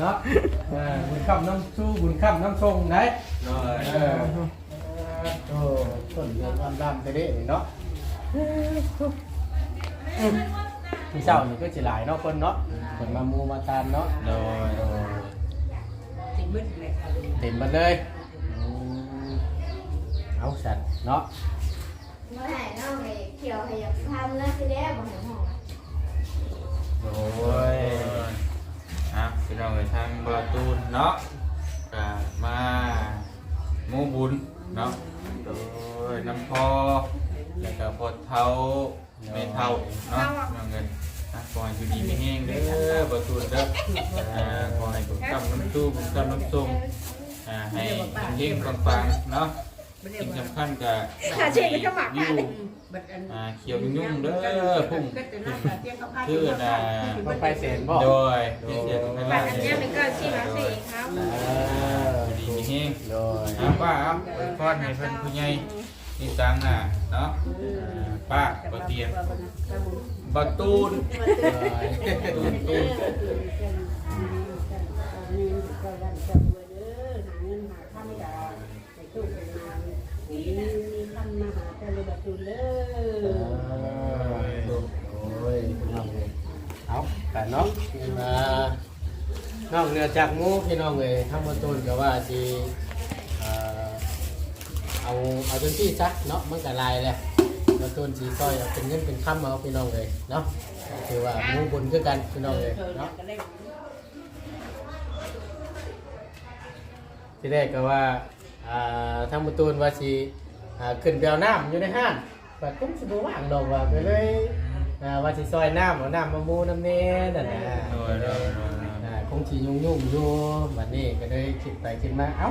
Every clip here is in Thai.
เนาะเออบุญคำน้ำสู้บุญคำน้ำทรงไหนโดยเออโอ้ต้นเดือนวันดำไปเด้นี่เนาะพี่เจ้านี่ก็จะหลายเนาะคนเนาะคนมามูมาตามเนาะโดยติดมืดเลยค่ะเต็มมาเลยอืมเอาสัตว์เนาะเมื่อไหร่น้องไอ้เขียวให้อยากทำแล้วสิได้บ่เห็นห้องอะโอ้โอ้ยย อะพี่น้องไปทางบาตูนเนาะก็มาหมูบุญเนาะโดยน้ำพอแล้วก็พอเท้าไม่เท่าเนาะน้องเงินอะขอให้อยู่ดีไม่แห้งเด้อบาตูนเด้ออ่าขอให้ผมกำน้ำตู้ผมกำน้ำส้มอ่าให้เฮงปังๆเนาะ สิ่งว่าสำคัญกับขาเช็คมันก็หมักวิวบัดอันอ่าเขียวยุ่งๆเด้อพุ่งก็จะน่าจะเตี้ยงกับผ้าชื่อน่ะต้องไปเสียนบ่โดยที่เสียตรงนั้นบัตรอันเนี้ยมันก็ชื่อร้านเองครับเออดีมีแห้งโดยอ่าป้าครับอวยพรให้เพิ่นผู้ใหญ่นี่ตังอะเนาะอ่าป้าบ่เตียงบ่ตูนตูนตูน โอ้ยน้องเลยเอาแต่เนาะมานอกเหนือจากหมูพี่น้องเลยทั้งหมดต้นก็ว่าสิเอ่อเอาเอาจนที่ซักเนาะมันก็ลายเลยมาต้นสีซอยเอาเป็นเงินเป็นคำเอาพี่น้องเลยเนาะคือว่าหมูบุญคือกันพี่น้องเลยเนาะที่แรกก็ว่าอ่าทั้งหมดต้นว่าสิ อ่าขึ้นไปเอาน้ำอยู่ในห้างแต่กุ้งสิบว่างดอกว่าไปเลยอ่าว่าสิซอยน้ำเอาน้ำมามูน้ำเน่นั่นนะโดยโดยโดยอ่าคงสิยุ่งยุ่งๆอยู่บัดนี้ก็เลยคิดไปคิดมาเอ้า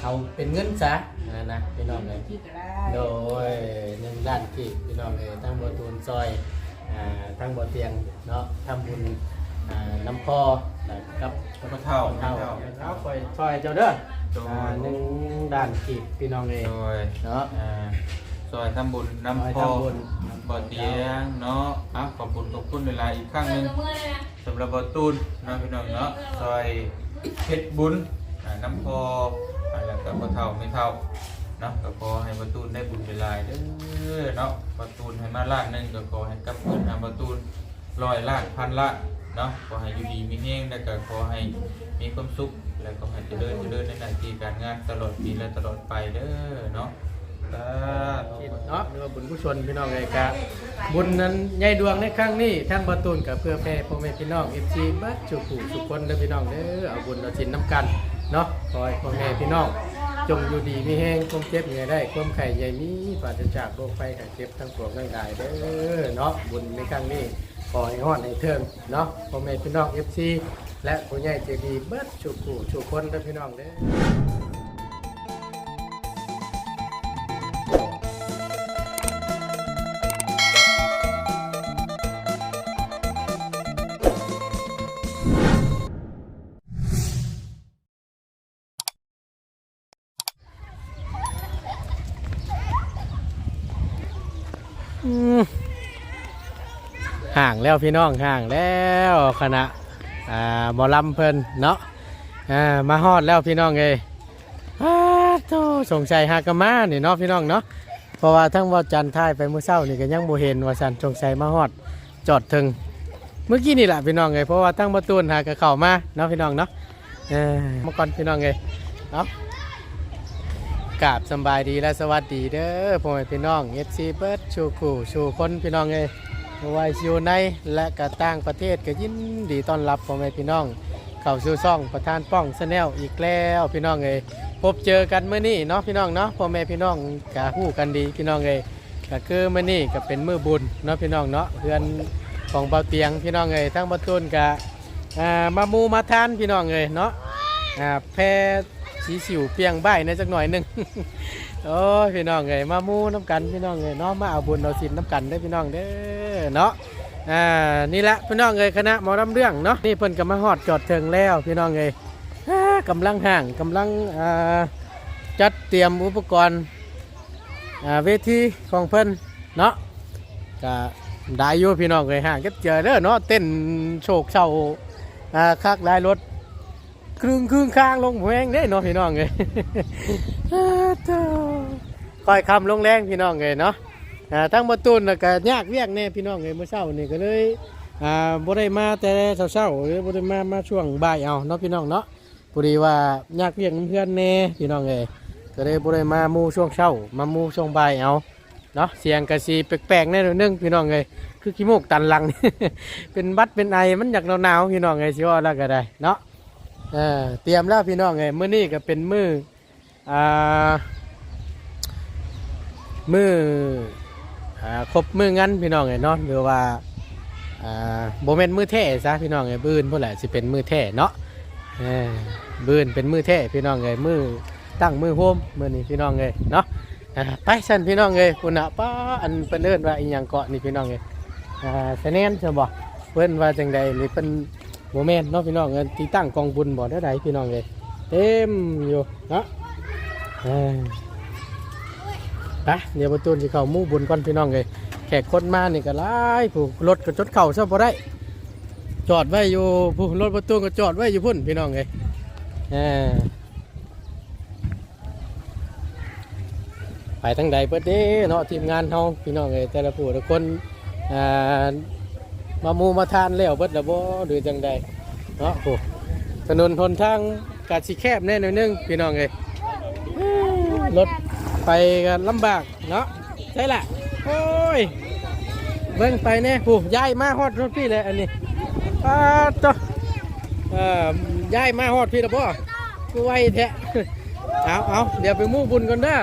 เอาเป็นเงินซะนะนะพี่น้องเลยโดยหนึ่งด้านที่พี่น้องเลยทั้งบัวตูนซอยอ่าทั้งบัวเตียงเนาะทำบุญอ่าน้ำพอแล้วกับแล้วก็เท่าเท่าเท่าเอาคอยซอยเจ้าเด้อ โดยอ่าหนึ่งด้านที่พี่น้องเลยโดยเนาะ อ่าซอยทำบุญน้ำพอทำบุญ บ่เตียงเนาะอะขอบคุณขอบคุณเวลาอีกครั้งหนึงเมื่อเลยนะสำหรับบตูนเนาะพี่น้องเนาะซอยเพชรบุญอ่าน้ำพออ่าแล้วก็บ่เท่าไม่เท่าเนาะก็ขอให้บตูนได้บุญเวลายเด้อเนาะบตูนให้มาล้านหนึงก็ขอให้กลับเงินหาบตูนร้อยล้านพันล้านเนาะขอให้อยู่ดีมีแห้งแล้วก็ขอให้มีความสุข แล้วก็ให้เจริญเจริญในหน้าที่การงานตลอดปีและตลอดไปเด้อเนาะสาธุเนาะหรือว่าบุญผู้ชนพี่น้องเลยครับบุญนั้นใหญ่ดวงในครั้งนี้ทั้งประตูนกับเพื่อแผ่พ่อแม่พี่น้องเอฟซีบัดจุกุสุคนเด้อพี่น้องเด้อเอาบุญเอาสินน้ำกันเนาะขอให้พ่อแม่พี่น้อง จงอยู่ดีมีแห้งความเจ็บอย่าได้ความไข่ใหญ่มีปราศจากโรคภัยไข้เจ็บทั้งปวงทั้งกายเด้อเนาะบุญในครั้งนี้ขอให้ฮอดให้เทิงเนาะพ่อแม่พี่น้องเอฟซี และผู้ใหญ่ใจดีเบิดจุกุสุคนเด้อพี่น้องเด้อห่างแล้วพี่น้องห่างแล้วคณะ อ่าหมอลำเพิ่นเนาะอ่ามาฮอดแล้วพี่น้องเอ้ยอ้าโธ่สงสัยหากะมานี่เนาะพี่น้องเนาะเพราะว่าทั้งว่าจันทร์ท้ายไปมื่อเช้านี่ก็ยังบ่เห็นว่าสันสงสัยมาฮอดจอดถึงเมื่อกี้นี่แหละพี่น้องเอ้ยเพราะว่าทั้งประตูนหากะเข้ามาเนาะพี่น้องเนาะเออมาก่อนพี่น้องเอ้ยเนาะกราบสบายดีและสวัสดีเด้อพ่อแม่พี่น้องเอฟซีเบิร์ดชูคู่ชูคนพี่น้องเอ้ย ว่าสิอยู่ในและก็ต่างประเทศก็ยินดีต้อนรับพ่อแม่พี่น้อง เข้าสู่ช่องประธานป้องแนลอีกแล้วพี่น้องเอ้ยพบเจอกันเมื่อนี้เนาะพี่น้องเนาะพ่อแม่พี่น้องก็ฮู้กันดีพี่น้องเอ้ยก็คือเมื่อนี้ก็เป็นมื้อบุญเนาะพี่น้องเนาะเพื่อนของเบาเตียงพี่น้องเอ้ยทั้งบ่ต้นก็อ่ามามูมาทานพี่น้องเอ้ยเนาะแพรสีสิวเปียงใบในจักหน่อยหนึ่งโอ้พี่น้องเอ้ยมามูน้ำกันพี่น้องเอ้ยเนาะมาเอาบุญเอาสินน้ำกันได้พี่น้องเด้อ เนาะอ่านี่แหละพี่น้องเอ้ยคณะหมอลำเรื่องเนาะนี่เพิ่นก็มาฮอดจอดเทิงแล้วพี่น้องเอ้ยอ่ากำลังห่างกำลังอ่าจัดเตรียมอุปกรณ์อ่าเวทีของเพิ่นเนาะก็ได้อยู่พี่น้องเอ้ยห่างก็เจอเด้อเนาะเต้นโชกเศร้าอ่าคักได้รถครึ่งครึ่งข้างลงแหวงเด้เนาะพี่น้องเอ้ยอ้าเจ้าคอยคำลงแรงพี่น้องเอ้ยเนาะ อ่าทั้งประตูนแล้วก็ยากเวียกแน่พี่น้องเอ้ยเมื่อเช้านี่ก็เลยอ่าบ่ได้มาแต่เช้าๆหรือบ่ได้มามาช่วงบ่ายเอาเนาะพี่น้องเนาะพอดีว่ายากเวียกเพื่อนแน่พี่น้องเอ้ยก็เลยบ่ได้มามู่ช่วงเช้า มามู่ช่วงบ่ายเอาเนาะเสียงก็สิแปลกๆแน่หน่อยนึงพี่น้องเอ้ยคือขี้มูกตันหลัง เป็นบัดเป็นไอมันอยากหนาวๆพี่น้องเอ้ยสิว่าแล้วก็ได้เนาะเออเตรียมแล้วพี่น้องไงมื้อนี้ก็เป็นมื้ออ่ามื้อ ครบมืองั้นพี่น้องไงเนาะหรือว่าอ่าบ่แม่นมือแท้ซะพี่น้องไงบื้นพุ่นแหละสิเป็นมือแท้เนาะบื้นเป็นมือแท้พี่น้องไงมือตั้งมือโฮมมือนี้พี่น้องไงเนาะไปสั่นพี่น้องไงพุ่นน่ะป้าอันเพิ่นเอินว่าอีหยังเกาะนี่พี่น้องไงอ่าคะแนนใช่บ่เพิ่อนว่าจังใดนี่เพิ่นโมเมนต์เนาะพี่น้องเงินที่ตั้งกองบุญบ่ได้ใดพี่น้องเลยเต็มอยู่เนาะ ไปเดี๋ยวประตูนสิเข้าหมู่บุญก่อนพี่น้องเลยแขกคนมานี่ก็หลายผู้รถก็จดเข่าซะบ่ได้ จอดไว้อยู่ผู้รถประตูนก็จอดไว้อยู่พุ่นพี่น้องเลยเอ้ยไปทั้งใดเปิดเด้เนาะทีมงานเฮาพี่น้องเลยแต่ละผู้ทุกคนอ่ามาหมูมาทานแล้วเบิดแล้วบ่หรือจังใดเนาะโอ้ถนนทนทางกาดสิแคบแน่หน่อยนึงพี่น้องเอ้ยรถ ไปกันลำบากเนาะใช่ละโอ้ยเบิ่งไปแน่ผู้ย้ายมาฮอดรถพี่เลยอันนี้อ้าจ้ะเอ่อย้ายมาฮอดพี่แล้วบ่กูไวแท้เอาเอาเดี๋ยวไปมู่บุญก่อนเด้อ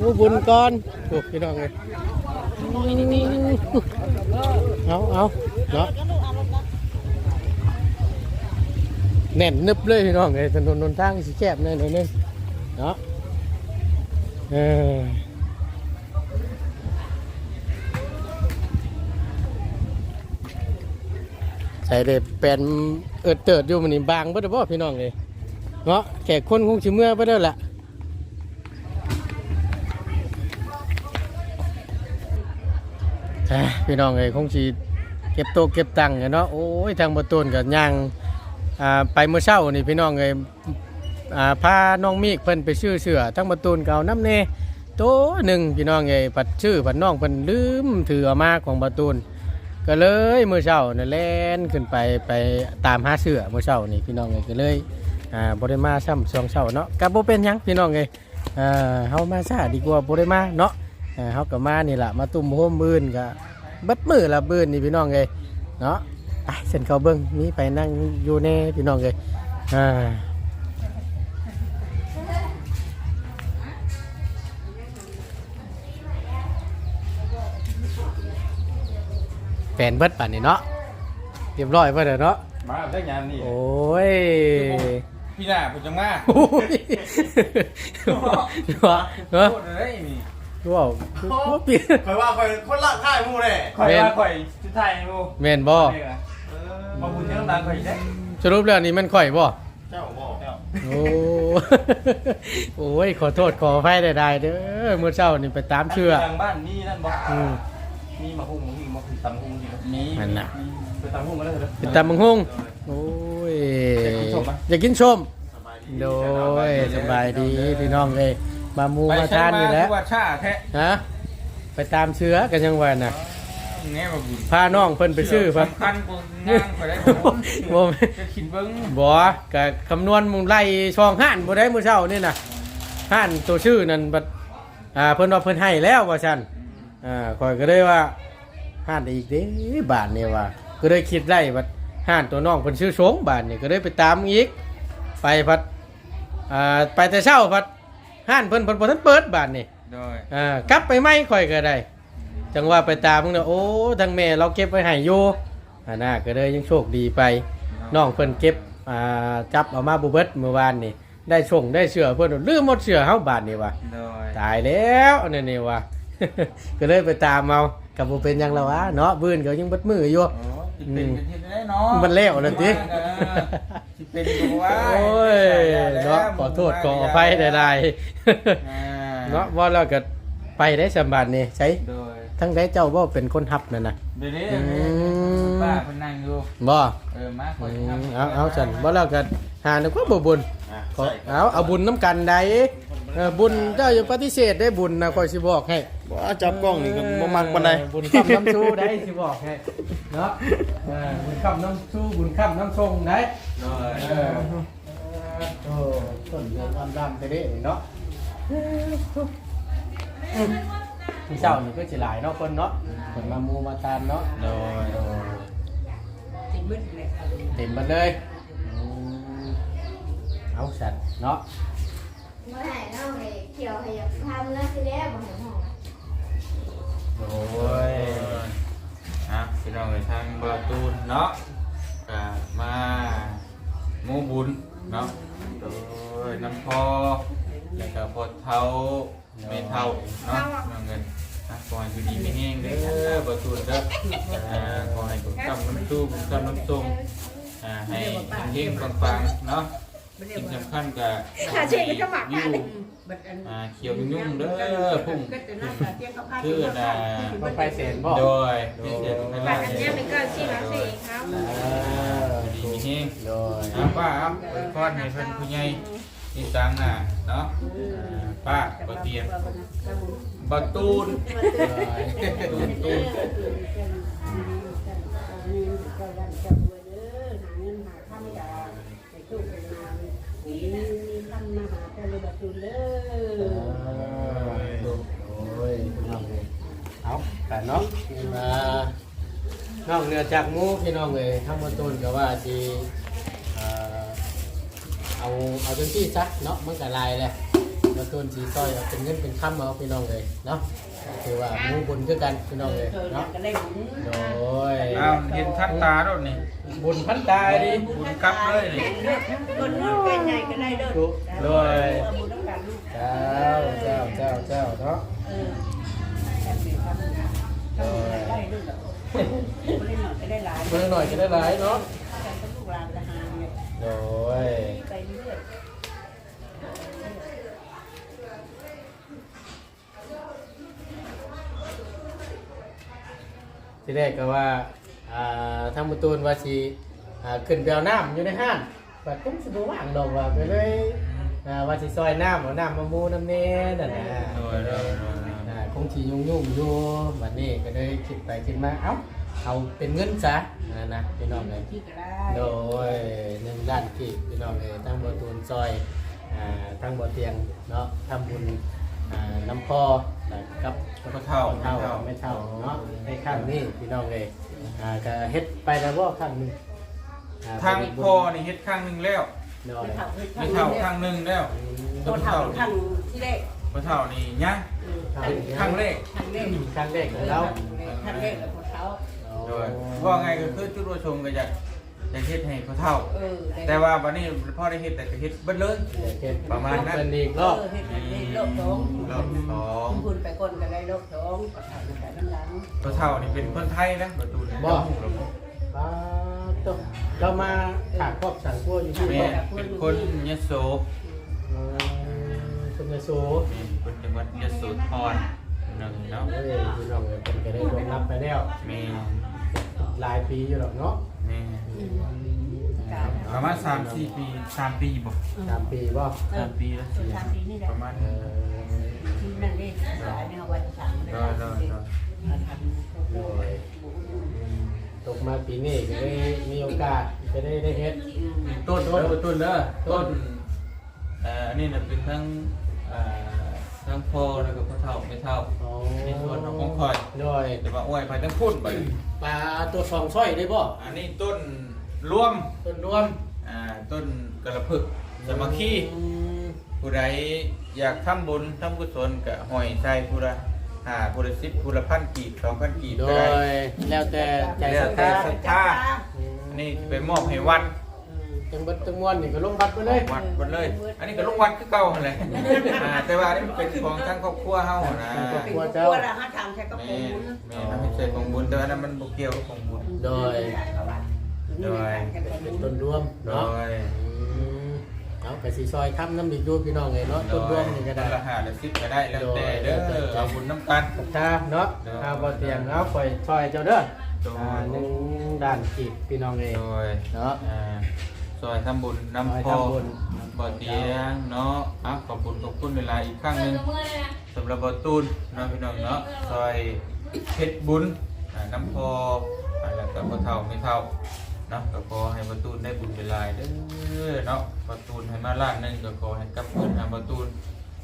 มู่บุญก่อนโอ้พี่น้องเอ้ยเอาเอาเนาะแน่นนึบเลยพี่น้องไอ้ถนนหนทางสิแคบหน่อยหน่อยนึงเนาะ เออใส่ได้แปลนเอิดเติดอยู่มันนี่บางเบ่ได้บ่พี่น้องเลยเนาะแขกคนคงสิเมื่อบ่ได้อละอะพี่น้องเอ้ยคงสิเก็บโตเก็บตังค์เนาะโอ้ยทางประตูนกับย่างไปเมื่อเช้านี่พี่น้องเอ้ย อ่าพาน้องมีกเพิ่นไปชื่อเสือทั้งประตูนเก่าน้ำเนโตะหนึ่งพี่น้องเอ้ยปัดชื่อปัดน้องเพิ่นลืมถืออมาของประตูนก็เลยเมื่อเช้านี่แล่นขึ้นไปไปตามหาเสือเมื่อเช้านี่พี่น้องเอ้ยก็เลยอ่าบ่ได้มาซ้ำสองเช้าเนาะก็บ่เป็นยังพี่น้องเอ้ยอ่าเฮามาซาดีกว่าบ่ได้มาเนาะเอ่อเขาก็มานี่แหละมาตุ่มโฮมบืนก็บัดมือละบืนนี่พี่น้องเลยเนาะไปเส้นเขาเบิ้งนี่ไปนั่งอยู่ในพี่น้องเลยอ่า แฟนเบิดป่านนี่เนาะเรียบร้อยเบิดแล้วเนาะมาได้งานนี่โอ้ยพี่หน้าผมจะมาโอ้ยเนาะเนาะโคตรเลยนี่ว้าวว้าวเปลี่ยนคอยว่าคอยคนละค่ายหมูเลยข่อยว่าข่อยชุดไทยมูแม่นบ่นี่ล่ะมาบุญยังตามข่อยได้สรุปแล้วนี่มันข่อยบ่เจ้าบอกเจ้าโอ้โอ้ยขอโทษขออภัยได้ๆเด้อเมื่อเช้านี่ไปตามเชื่อทางบ้านมีนั่นบ่อืมมีมาหุ้งมาหุ้งมาหุ้งตำหุ้งอยู่มี นั่นน่ะไปตำหุ้งมาแล้วเถอะเป็นตามมังฮงโอ้ยอยากกินชมสบายดีโดยสบายดีพี่น้องเอ้ยมามูมาทานนี่แหล้วว่าชาแท้ฮะไปตามเชื้อกันยังวันน่ะแง่มาบุญพาน้องเพิ่นไปซื้อพัสำคัญกว่าย่างข่อยได้บ่บ่จะคิดเบิ่งบ่กะคำนวณมึงไล่ช่องห้านบ่ได้มื้อเช้านี่น่ะห้านตัวชื่อนั่นบัดอ่าเพิ่นว่าเพิ่นให้แล้วว่าซั่นอ่าข่อยก็เลยว่า ห้านได้อีกเด้บาทนี่ว่า ก็เลยคิดไล่บัดห้านตัวน้องเพิ่นชื่อสงบาทนี่ก็เลยไปตามอีก ไปพัดอ่าไปแต่เช้าพัดห้านเพิ่นเพิ่นบ่ทันเปิดบาทนี่โดยอ่ากลับไปไหมข่อยก็ได้ จังว่าไปตามมึงเนาะโอ้ทางแม่เราเก็บไว้ให้อยู่อ่าน่าก็เลยยังโชคดีไปน้องเพิ่นเก็บอ่าจับเอามาบุเบิดเมื่อวานนี่ได้ชงได้เสือเพิ่นลืมหมดเสือเฮาบาทนี่ว่ะโดยตายแล้วนั่นนี่ว่ะก็เลยไปตามเอา กับบ่เป็นหยังแล้ววะเนาะบื้นก็ยังเบิดมืออยู่ โอ้สิเป็นกันที่ได้เนาะมันแล้วนั่นติสิเป็นอยู่ว่าโอ้ยเนาะขอโทษขออภัยได้อ่าๆเนาะว่าแล้วก็ไปได้สำบัดนี่ใช้โดยทั้งได้เจ้าบ่เป็นคนทับนั่นน่ะ เดี๋ยวนี้อืม ป้าเพิ่นนั่งอยู่บ่เออมาขออืสิมทำเอาเอาจันบ่แล้วก็หานึกว่าบ่บุญอะขอใส่เอาเอาบุญน้ำกันใด เออบุญเจ้าอย่าปฏิเสธได้บุญนะคอยสิบอกให้บ่จับกล้องนี่ก็บ่มักปานใดเออบุญคำน้ำชูได้สิบอกให้เนาะเออบุญคำน้ำชูบุญคำน้ำทรงได้โดยเออโอ้ต้นเรือนดำๆไปเด้นี่เนาะพี่เจ้านี่ก็สิหลายเนาะคนเนาะคนมามูมาตามเนาะโดยถึงมืดเลยค่ะเต็มหมดเลยอืมเอาสัตว์เนาะ เมื่อไหร่น้องเลยเขียวให้อยากทำแล้วสิแล้วบ่เห็นห้องโอ้ยอะพี่น้องไปทางบาตูนเนาะก็มาหมูบุญเนาะโดยน้ำพอแล้วก็พอเท้าไม่เท่าเนาะน้องเงินอะขอให้อยู่ดีไม่แห้งเด้อบาตูนเด้ออ่าขอให้บุญกำน้ำตู้บุญกำน้ำทรงอ่าให้เฮงๆปังๆเนาะ สิ่กงว่าสำคัญก็ขาเช็คก็หมักอยู่บัดอันอ่าเขียวยุ่งๆเด้อพุ่งก็จะน่าจะเตรียมกับข้าวชื่อน่ะต้องไปเสนบ่โดยพิเศษไม่บัได้ตรอันเนี้ยเป็นก็ชีมาเสียเขาเออดีมีแห้งโดยอ่าป้าครับอวยพรให้เพิ่นผู้ใหญ่ที่ตังน่ะเนาะอ่าป้าบ่เตียนบ่ตูนตูนตูน โอ้ยน้องเลยเอาแต่เนาะมานอกเหนือจากหมูพี่น้องเลยทั้งหมดต้นก็ว่าสิเอ่อเอาเอาจนที่ซักเนาะมันก็ลายแหละ มาต้นสีต้อยเอาเป็นเงินเป็นคำเอาพี่น้องเลยเนาะคือว่าหมูบุญคือกันพี่น้องเลยเนาะก็ได้หมุนโดยอ้าวเห็นทักตาด้วยนี่บุญพันตายดิบุญกลับเลยนี่คนนู้นเป็นไงก็ได้เด้อโดยบุญต้องการลูกเจ้าเจ้าเจ้าเจ้าเนาะเออแค่เป็นคำนะได้ลูกแบบไม่ได้หน่อยก็ได้หลายเมื่อหน่อยจะได้หลายเนาะแต่เป็นลูกหลานทหารเนี่ยโดย ไปเรื่อย ที่แรกก็ว่าอ่าทางมุตูนว่าสิอ่าขึ้นไปเอาน้ำอยู่ในห้างบัดกุ้งสิบว่างดอกว่าไปเลยอ่าว่าสิซอยน้ำเอาน้ำมามูน้ำเน่นั่นนะโดยโดยโดยอ่าคงสิยุ่งยุ่งๆอยู่วันนี้ก็เลยคิดไปคิดมาเอ้าเอาเป็นเงินซะอ่านะพี่น้องเลย ที่ก็ได้โดยหนึ่งด้านที่พี่น้องเลยทั้งบตูนซอยอ่าทั้งบ่เตียงเนาะทำบุญอ่าน้ำพอ นะครับก็เท่าเท่าไม่เท่าเนาะในข้างนี้พี่น้องเลยอ่าก็เฮ็ดไปแล้วว่าข้างหนึงอ่ทางพ่อนี่เฮ็ดข้างหนึงแล้วน้อยไม่เท่าไม่เท่าข้างหนึงแล้วตัวเท่าท่านที่แรกบ่เท่านี่ยังข้างเลขท่านแรกข้างแรกของเราท่านแรกแล้วคนเท้าโดยว่าไงก็คือจุดประสงค์ก็อยาก อยากเฮ็ดให้เขาเท่า เออแต่ว่าบัดนี้พ่อได้เฮ็ดแต่ก็เฮ็ดเบิดเลย เฮ็ดประมาณนั้น เป็นอีกรอบเออเฮ็ดให้ได้โลกสองรอบสองคุณไปคนกันได้โลกสองก็ถ่ายไปน้ำหลังเขาเท่านี่เป็นคนไทยนะประตูนี่บ่เจ้าหมู่เราบ่ป้าตกเรามาถากครอบสังกัวอยู่ที่แม่บ่เป็นคนยโสอืมคุณยาโสนี่เป็นจังหวัดยโสธรนั่นเนาะเอ้ยพี่น้องเอ้ยเป็นก็ได้รวมรับไปแล้ว แม่หลายปีอยู่หรอกเนาะ แม่ประมาณ3-4ปี3ปีบ่สามปีบ่3ปีแล้วสุดท้ายนี้นี่แหละประมาณเอนี้อที่นั่นนี่สายเนี่ยวันสามรอรอรอโดยตกมาปีนี้ก็ได้มีโอกาสจะได้ได้เฮ็ดต้นต้นต้นเด้อต้นเอ่ออันนี้น่ะเป็นทั้งเอ่อ ทั้งพ่อแล้วก็พ่อเฒ่าแม่เฒ่าอ๋อในส่วนของของข่อยโดยแต่ว่าอ้วยไปทั้งพุ่นไปปลาตัวสองสร้อยได้บ่อันนี้ต้นรวมต้นรวมอ่าต้นกระพึกสามัคคีอืมผู้ใดอยากทำบุญทำกุศลก็ห้อยใส่ผู้ละห้าผู้ละสิบผู้ละพันกีบสองพันกีบโดก็ได้ยแล้วแต่ใจศรัทธาแล้วแต่ศรัทธาอันนี้ไปมอบให้วัด จังเบิดจังมวนนี่ก็ลงบัตรไปเลย วัดหมดเลย อันนี้ก็ลงวัดคือเก่าหั่นแหละอ่าแต่ว่าอันนี้มันเป็นของทั้งครอบครัวเฮานะเป็นกลัวละห้าทางแค่กระแม่ปุกแม่ทำให้ใส่ของบุญแต่ว่าอันนั้นมันบ่เกี่ยวกับของบุญโดย โดยเป็นต้นรวมโดเนาะยอืมเอากระสีซอยทำน้ำอีกอยู่พี่น้องเลยเนาะต้นรวมนี่ก็ได้ ละห้าละสิบก็ได้แล้วแต่เด้อเอาบุญน้ำกันศรัทธาเนาะเด้อเอาบ่เตียงเอาคอยซอยเจ้าเด้อโดยอ่าหนึ่งด้านกีบพี่น้องเองโดยเนาะ อ่า ซอยทำบุญน้ำพอบ่เตียงเนาะอะขอบคุณขอบคุณเวลาอีกครั้งหนึงมือเลยนะสำหรับบ่ตูนเนาะพี่น้องเนาะซอยเพชรบุญอ่าน้ำพออ่าแล้วก็บ่เฒ่าไม่เฒ่าเนาะก็ขอให้บ่ตูนได้บุญเวลาเด้อเนาะบ่ตูนให้มาล้านหนึงก็ขอให้กลับคืนหาบ่ตูน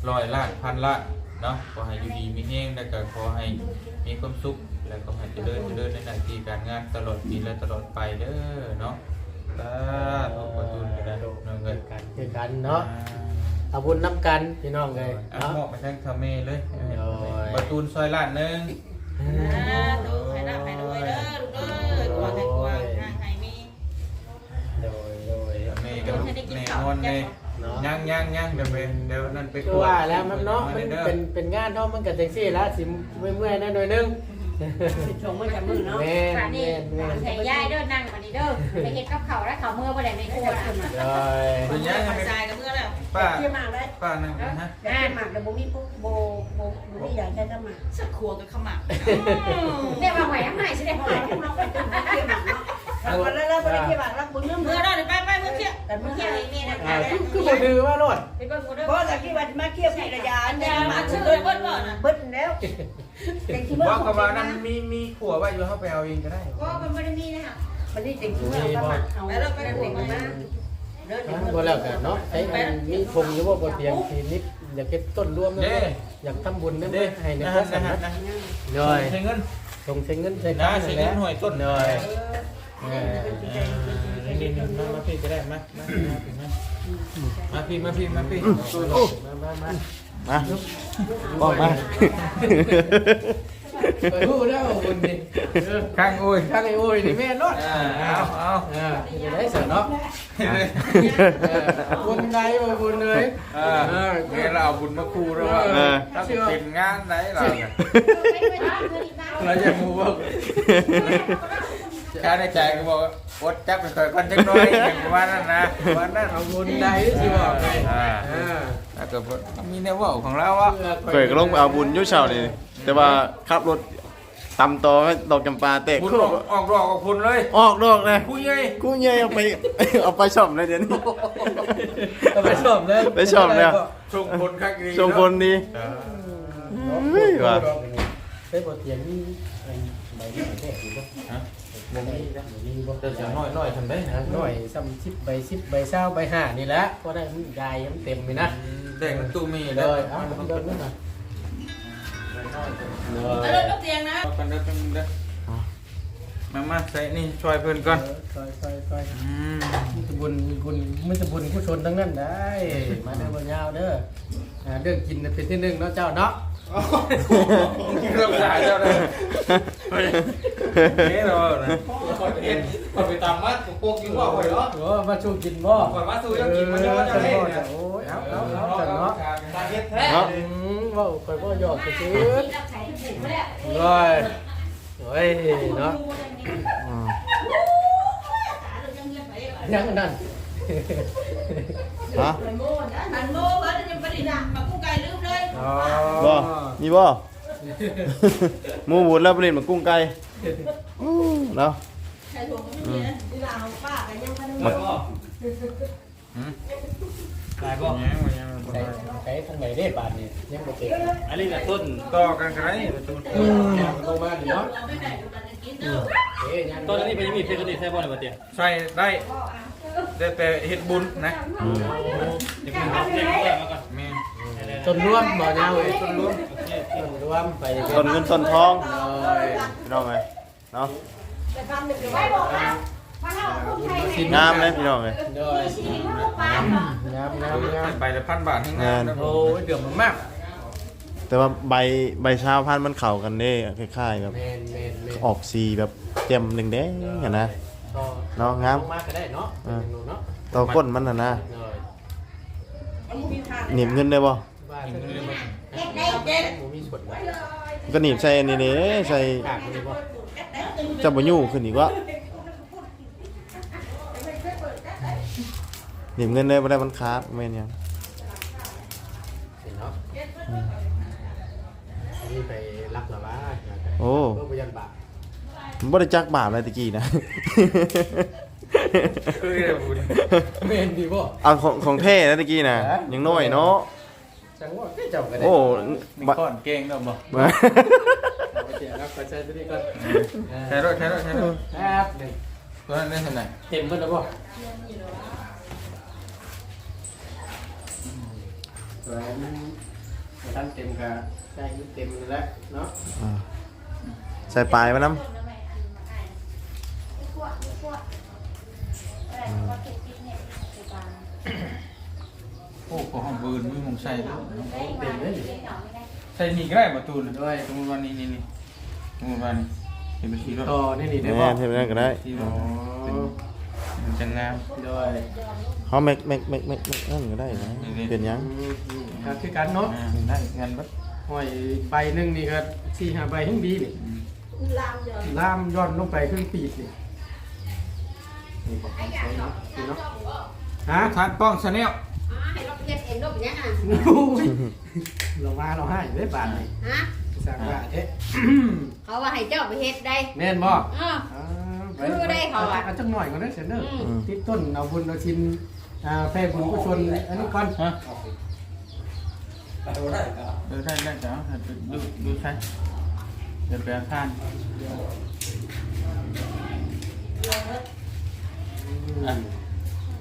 ร้อยล้านพันล้านเนาะขอให้อยู่ดีมีแฮงแล้วก็ขอให้มีความสุขแล้วก็ให้เจริญเจริญในหน้าที่การงานตลอดปีและตลอดไปเด้อเนาะ สาธุบ่ตูนก็ได้น้องเอ้ยกันคือกันเนาะเอาบุญน้ำกันพี่น้องเลยอะเนาะเหมาะไปทางคาเมเลยโอ้ย ประตูนซอยล้านหนึงดูไข่ดำไข่ด้วยเด้อลูกเด้อกวางไข่กวางนางไข่มีโดยโดยแม่กับแม่นอนแน่เนาะ ย่างย่างย่างเดี๋ยวไปเดี๋ยวนั่นไปคือว่าแล้วมันเนาะมามันเด้อเป็นเป็นงานเนาะมันก็จังซี่ละสิเมื่อยๆหน่อยนึงชงมาจากมือเนาะแม่นป่านนี้แม่นแม่น ใส่ย่ายเด้อนั่งป่านนี้ เด้อไปเฮ็ดกับเขาวแล้วเขาเมื่อบ่ได้ในครัวน่ะโดยเป็นยังไงใส่กับเมื่อแล้วป้าเที่ยวมากได้ป้านั่งนะแต่หมากแต่บ่มีปุ๊บโบโบบ่มีอย่างแค่จะหมากสักครัวกับขมักเนี่ยมาไหวยังไงใช่ไหมพ่อน้องไปตึ้งเที่ยวหมากเนาะวันแล้วแล้วบ่ได้เที่ยวหมากแล้วบุญเรื่องเมื่เมื่ออเด้อไปไปเมื่อเที่ยแต่เมื่เมื่ออเที่เที่ยยวนี่นะอ่าคือคือบ่ถือว่าโลดไปเบิ่งกูเด้อเพราะจากที่วันมาเที่ยวพี่ระยะเนี่ยหมาชื่อเบิ้ลเบิ้ลแล้วเต็งที่เบิ้ลบอกกับว่านั้นมีมีขัวไว้อยู่เขาไปเอาเองก็ได้ก็มันบ่ได้มีนะคะ มันนี่เต็งที่เบิ้ลก็มาเอาแล้วไปเต็งมาเดินนะบ่แล้วกันเนาะไอ้อันมีคงอยู่ว่าบ่เตรียมทีนิดอยากเก็บต้นรวมนะอยากทำบุญนำเด้ให้ในนะพวฮะกนะนั้นฮะนะนะโดยใช้เงินส่งใช้เงินใช้นะใช้เงินหน่วยต้นโดยเออนี่นี่นี่มามาพี่ก็ได้มามามาพี่มาพี่มาพี่มามามามาบอกมา ไปพูดแล้วบุญนี่ข้างอุ้ยข้างไอ้โอ้ยนี่แม่นอดอ่าเอาเอาอ่าจะได้เสร็จเนาะบุญใดบ่บุญเลยเออเดี๋ยวเราเอาบุญมาคูแล้วว่าเออ ถ้าเป็นงานไหนเราเนี่ยเราจะมูว่าชาในใจก็บอกว่าอดจับไปเคยก่อนจักหน้อยอย่างประมาณนั้นนะประมาณนั้นเอาบุญใดสิบอกไปอ่าอ่าแล้วก็มีแนวเว่าของเราอะเคยก็ลงไปเอาบุญอยุ่เช้านี่ แต่ว่าขับรถตำต่อให้ดอกจำปาแตกคุณโคออกกออกดอกกับคุณเลย ออกดอกเลยผู้ใหญ่กูใหญ่เอาไปเอาไปซ่อมเลยเดี๋ยวนี้ก็ไปชอบเลยไปชอบแล้วส่งผลข้างดีชมคนดีเออเฮ้ยว่ะเฮ้ยบทเทียนนี่ใบนี้แท้อยู่บ่ฮะบ่มีนะบ่มีบ่เดี๋ยวจะน้อยน้อยทำได้นะน้อยซ้ำ10ใบ10ใบ20ใบ5นี่แหละก็ได้มันยายมันเต็มเลยนะเด็กมันตู้มีเลแล้วยเอ้ามันเดินนั่นน่ะ เลแล้วยเด้อเตียงนะเอากันเด้อกันเด้อมามาใส่นี่ช่วยเพื่อนก่อนซอยซอยซอยอืมมันจะบุญบุญมันจะบุญผู้ชนทั้งนั้นได้ มาเด้อบ่ยาวเด้ออ่าเรื่องกินน่ะเป็นที่หนึ่งเนาะเจ้าเนาะเราขายเจ้าเลยนี่เราเนี่ยเห็นคนไปตามมัดพวกกินว่าหอยเหรอโอ้มาชูกินบ่ก่อนมาสู้ยังกินมันจะว่าจะเล่นเนี่ยโอ้ยเอาเอาเอาจังเนาะตาเฮ็ดแท้ เนาะอืมเว้าข่อยบ่หยอกซื่อรับใช้ถูกแล้วๆร้อยโอ้ยเนาะอืมยังนั่นฮะอันโม่เบิดยังบ่ได้ดังมากู้ไก่ลืมเลยอ๋อบ่มีบ่หมูบุญแล้วไปเล่นมากุ้งไก่อู้เนาะใครถูกไม่มีนะเวลาเอาป้ากันยังไม่ได้มา ตายบ่ยังบ่ยังใส่ใส่ทางไหนได้บาดนี่ยังบ่เต็มอันนี้น่ะต้นต่อกันกันนี่ประตูอืมลงมาดิเนาะเราไม่ได้ดูกันกินเด้อเอ้ยยังต้นอันนี้เป็นยังมีเพชรกระดิ่งใช่บ่เนี่ยบ่เตียใส่ได้ได้แต่เฮ็ดบุญนะอืมเดี๋ยวผมเรียกเขามาก่อนแม่ต้นรวมบ่ยาวเอ้ยต้นรวมต้นรวมไปต้นเงินต้นทองเลยพี่น้องไงเนาะแต่ทำหนึ่งไม่บอกนะพระเท่าคนไทยให้ งามเลยพี่น้องไงเลยชีวิตพระลูกปลางามงามงามไปละพันบาทให้งานนะโอ้ยเดือดมากแต่ว่าใบใบชาพันธุ์มันเข้ากันเด้คล้ายๆแบบเมนเมนเมนออกสีแบบเต็มแดงๆอะนะเนาะงามมากก็ได้เนาะเนาะต่อก้นมันน่ะนะเลยมันมีทานหนีบเงินได้บ่บ้านเล็กได้เด็กหมูมีส่วนไหนก็หนีบใส่อันนี้เด้ใส่กากเลยบ่จะบ่ยู่ขึ้นอีกวะ หนีบเงินได้บ่ได้มันขาดแม่นยังเนาะนี่ไปรักละว่าโอ้เพื่อประหยัดบาทมันบ่ได้จักบาปอะไรตะกี้นะคือได้บุญเมนดีบ่ เอาของของเท่นะตะกี้น่ะยังน้อยเนาะ จังว่าเจ้าก็ได้โอ้มีบะก้อนเก่งเนาะบ่มาเอาไปเจียครับก็ใช้ตัวนี้ก่อนใช่รถใช่รถใช่รถแป๊บหนึงตัวนั้นได้เท่าไหร่เต็มเบิดแล้วบ่ สวยมันทันเต็มกะใช่เต็มแล้วเนาะอ่าใส่ปลายมาน้ไม่กลัวไม่กลัวอะไรก็เก็บติ๊กเนี่ยไปบ้านโอ้ของบืนมือมงใส่ด้วยเต็มเลยใส่นี่ก็ได้ประตูนด้วยตรงวันนี้นี่นี่ตรงวันนี้เห็นเป็นสีรถต่อนี่นี่ำได้แม่บ่เทปนั้นก็ได้ ที่มันเป็นมันจะงามด้วย เขาแม็กแม็กแม็กแม็กแม็กนั่นก็ได้นะเป็นหยังครับคือกันเนาะอ่าได้งานบัดหอยใบหนึงนี่ก็สี่ห้าใบทั้งดีนี่ลามเดินล่ามย่อนลงไปครึ่งปีกนี่นี่บอกให้ใช้เนาะนี่เนาะฮะทานป้องชาแนลให้เราเฮ็ดเองลูกเนี่ยอะอุ้ยเรามาเราให้ได้บาทนี่ฮะสั่งว่าเอ๊ะเขาว่าให้เจ้าไปเฮ็ดได้แม่นบ่ เออ อ่าคือได้เขาอะ เอาจังหน่อยก่อนนะเสนเด้ออม ติดต้นเอาบุญเอาชิน อ่าแพ่บุญกุศลอันนี้ก่อนฮะเออได้ได้จ้ะดูดูใช่เดี๋ยวไปอาคารอะ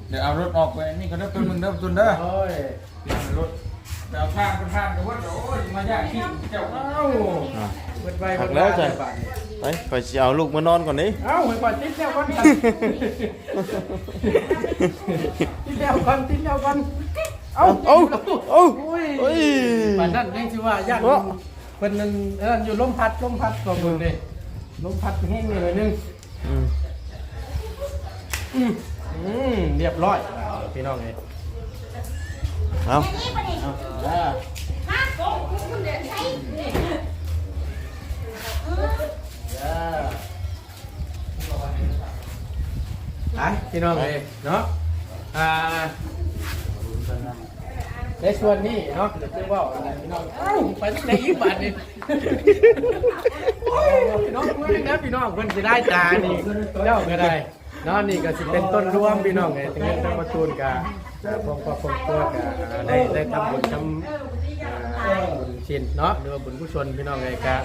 เดี๋ยวเอารถออกไปนี่ก็ได้ตุนมึงเด้อตุนเด้อโอ้ยรถเดี๋ยวพานกันพานกันว่าโอ้ยมายากที่เจ้าเอ้าอะเปิดใบหัเปิกดแล้วบาทจ้ะ บาทนี่ไปไปสิเอาลูกมานอนก่อนนี่เอ้าไปก่อนติดแล้วก่อนติดแล้วก่อนติดแล้วก่อนเอ้าเอาเอาโอ้ยโอ้ยป่านนั้นยังสิว่าญาติเนาะเพิ่นนั่นเอิ้นอยู่ลมพัดลมพัดก็มึงเด้ลมพัดแห้งเลยนึง อืมอืมอืมเรียบร้อยพี่น้องเอ้ยเอาเอาอ่า มาโกงคุณเดินใช้อ่า ไปพี่น้องเอ้ยเนาะอ่าในส่วนนี้เนาะเดี๋ยวจะเว่าอะไรพี่น้องเอ้าไปที่ไหนอีกบาทนี่โอ้ยพี่น้องเพื่อนนะพี่น้องเพิ่อนสิได้ตานี่เจ้าก็ได้เนาะนี่ก็สิเป็นต้นร่วมพี่น้องเอ้ยถึงจะมาตูนกะพวกพวกพวกพวกกะได้ได้ทำบุญทำอ่าบุญชินเนาะหรือว่าบุญกุศลพี่น้องเอ้ยกะ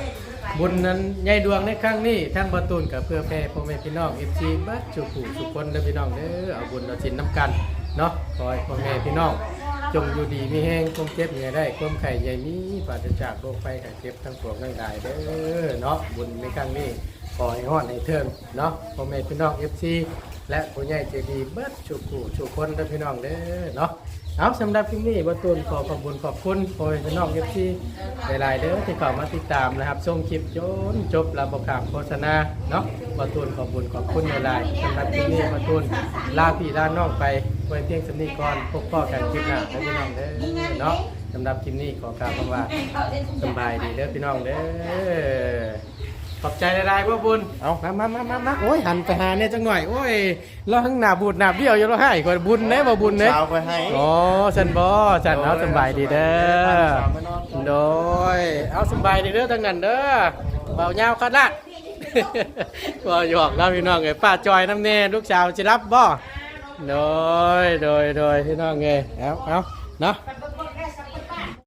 บุญนั้นใหญ่ดวงในครั้งนี้ทั้งประตูนกับเพื่อแผ่พ่อแม่พี่น้อง FC บัดสุขุสุคนเด้อพี่น้องเด้อเอาบุญเอาชินน้ำกันเนาะขอให้พ่อแม่พี่น้องจงอยู่ดีมีแห้งความเจ็บอย่าได้ความไข่ใหญ่มีปราศจากโรคภัยไข้เจ็บทั้งปวงทั้งกายเด้อเนาะบุญในครั้งนี้ขอให้ฮอดให้เทิงเนาะพ่อแม่พี่น้อง FC และผู้ใหญ่ใจดีเบิดชุกผู้ชุกคนเด้อพี่น้องเด้อเนาะ เอาสำหรับคลิปนี้บ่ตูนขอขอบคุณขอบคุณพ่อแม่พี่น้อง FC หลายๆเด้อที่เข้ามาติดตามนะครับชมคลิปจนจบแล้วบ่ามโฆษณาเนาะบ่ตูนขอบคุณขอบคุณหลายๆสำหรับคลิปนี้บ่ตูนลาพี่ลาน้องไปไว้เพียงสำนีก่อนพบพ่อกันคลิปหน้าเด้พี่น้องเด้อเนาะสำหรับคลิปนี้ขอกล่าวคำว่าสบายดีเด้อพี่น้องเด้อ ขอบใจหลายๆพ่อบุญเอามามามามามาโอ้ยหันไปหาเนี่ยจังหน่อยโอ้ยเราทั้งหน้าบูดหน้าเบี้ยวอยู่เราให้คนบุญเด้บ่บุญเด้สาวไปให้โอ้ฉันบ่ฉันเอาสำบายดีเด้อสาวไปนอนโดยเอาสำบายดีเด้อทั้งนั้นเด้อเบาเงาวขนาดก็หยอกเราพี่น้องไงป้าจอยน้ำเน่ลูกสาวสิรับบ่โดยโดยโดยพี่น้องไงเอาเอาเนาะไป